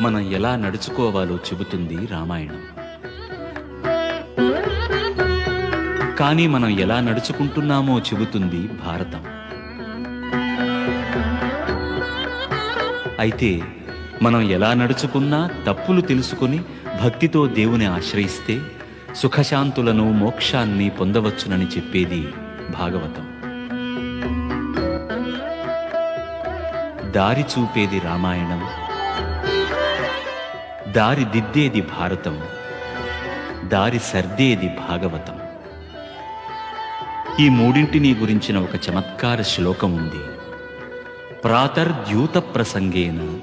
మనం ఎలా నడుచుకోవాలో చెబుతుంది రామాయణం. కానీ మనం ఎలా నడుచుకుంటున్నామో చెబుతుంది భారతం. అయితే మనం ఎలా నడుచుకున్నా తప్పులు తెలుసుకొని భక్తితో దేవుని ఆశ్రయిస్తే సుఖశాంతులను మోక్షాన్ని పొందవచ్చునని చెప్పేది భాగవతం. దారి చూపేది రామాయణం. దారి దిద్దేది భారతం దారి సర్దేది భాగవతం. ఈ మూడింటిని గురించిన ఒక చమత్కార శ్లోకం ఉంది. ప్రాతర్ద్యూత ప్రసంగేన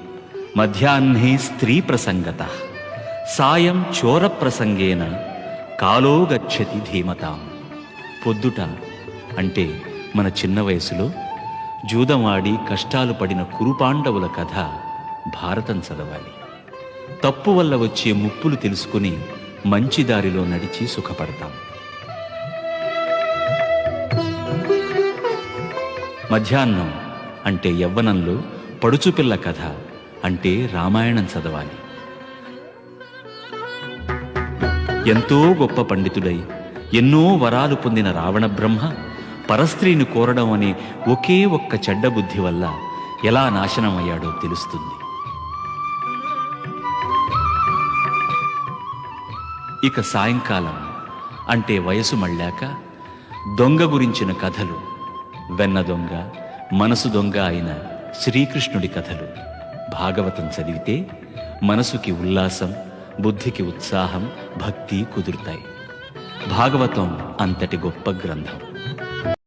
మధ్యాహ్నే స్త్రీ ప్రసంగత సాయం చోర ప్రసంగేన కాలో గచ్చతి ధీమతాం. పొద్దుట అంటే మన చిన్న వయసులో జూదమాడి కష్టాలు పడిన కురుపాండవుల కథ భారతం చదవాలి. తప్పు వల్ల వచ్చే ముప్పులు తెలుసుకుని మంచి దారిలో నడిచి సుఖపడతాం. మధ్యాహ్నం అంటే యవ్వనంలో పడుచుపిల్ల కథ అంటే రామాయణం చదవాలి. ఎంతో గొప్ప పండితుడై ఎన్నో వరాలు పొందిన రావణ బ్రహ్మ పరస్త్రీని కోరడం అనే ఒకే ఒక్క చెడ్డ బుద్ధి వల్ల ఎలా నాశనమయ్యాడో తెలుస్తుంది. ఇక సాయంకాలం అంటే వయసు మళ్ళాక దొంగ గురించిన కథలు వెన్న దొంగ మనసు దొంగ అయిన శ్రీకృష్ణుడి కథలు. భాగవతం చదివితే మనసుకి ఉల్లాసం బుద్ధికి ఉత్సాహం భక్తి కుదురుతాయి. భాగవతం అంతటి గొప్ప గ్రంథం.